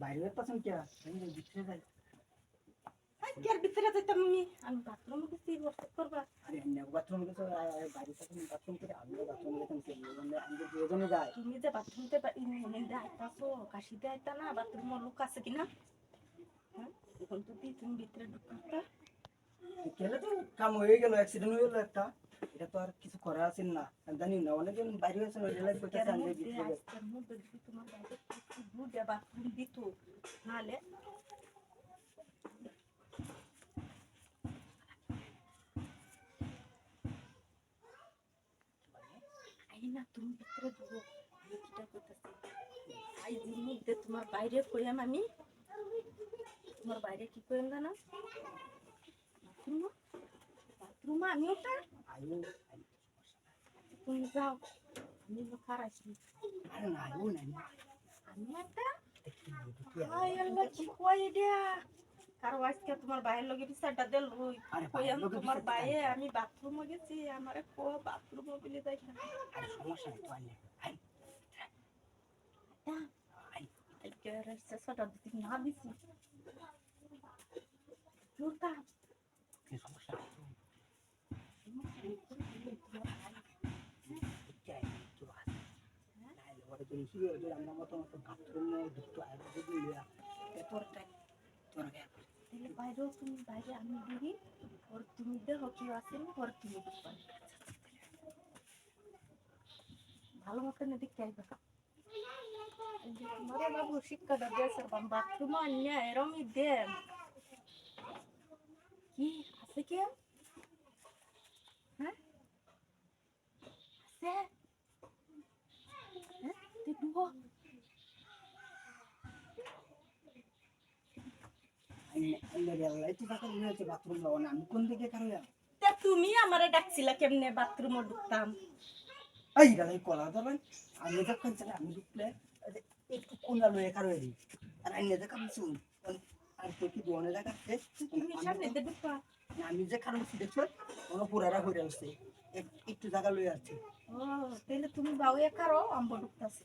বাইরে পাচ্ছেন কে ভিতরে যাই আর ভিতরে যাইতাম আমি আমি বাথরুমে গেছি হোয়াটসঅ্যাপ করবা আরে বাথরুম গেছে বাইরে পাচ্ছেন বাথরুম করে আমি বাথরুম গেছেন আমি দুজনে যাই তুমি যে বাথরুমতে নিন্দে আইতাছো কাশিতে আইতা না বাথরুম লোক আছে কিনা হ্যাঁ এখন তো তুমি ভিতরে ঢুকাতা গেলে তো কাম হয়ে গেল অ্যাক্সিডেন্ট হয়ে গেল একটা এটা তো আর কিছু করা আছে না। জানি না, অনেকজন বাইরে হয়েছে, ওই রিলাইজ আমি ভিতরে যাই। আজকের তোমার বাইরে একটু দিত তুমি ভিতরে ঢুকো। আমি কিটা করতেছি তোমার বাইরে কইয়াম আমি। তোমার বাইরে কি কইয়াম জানো? বাথরুম? বাথরুম আমি ওটা আইও তুমি যাও আমি খারাইছি আরে না আইও না না। আমি একটা দেখি, দেখি, আই আল্লাহ কি কই এটা কারও আজকে তোমার বাইরের লগে বিচারটা দিল ওই কইয়াম তোমার বিচারটা আমি বাথরুমে গেছি আমারে কো বাথরুমে বলে যাই সমস্যা নেই তো আই আই সমস্যা নেই তো। দেখি, আই, একটু আছে। যে আমরা মতো মতো বাথরুমে ঢুকতো, আর যদি ইয়া, এরপর তাই তোরা কে- তাহলে বাইরেও তুমি বাইরে আমি দিই ওর তুমি দেহ কি আছে ওর তুমি দেখবা ভালো মতন দেখতে আইবা এই যে তোমারে বাবু শিক্ষাটা দিয়েছে বাথরুম আনিয়া এরমই দেন কি আছে কি হ্যাঁ আছে হ্যাঁ তুই ডুবো আইলে- আইলে রে আল্লাহ, একটু টাকা নিয়ে হচ্ছে বাথরুম যাব না। আমি কোন দিকে কারও? তা তুমি আমারে ডাকছিলা কেমনে বাথরুমে ঢুকতাম এই দাদা, কলা ধরবেন। আমি যখন ছিলাম, আমি ঢুকলে, একটু কোনা লয়ে কারও এদিকে। আর আইনে যে কারও শুন, আর তো কি আছে? তুমি আমি যে কারও দেখছ ওরা পুরারা হয়ে আসছে এক- একটু জায়গা লয়ে আসছে ও তাহলে তুমি বাউয়া কারও আম্ব ঢুকতাছে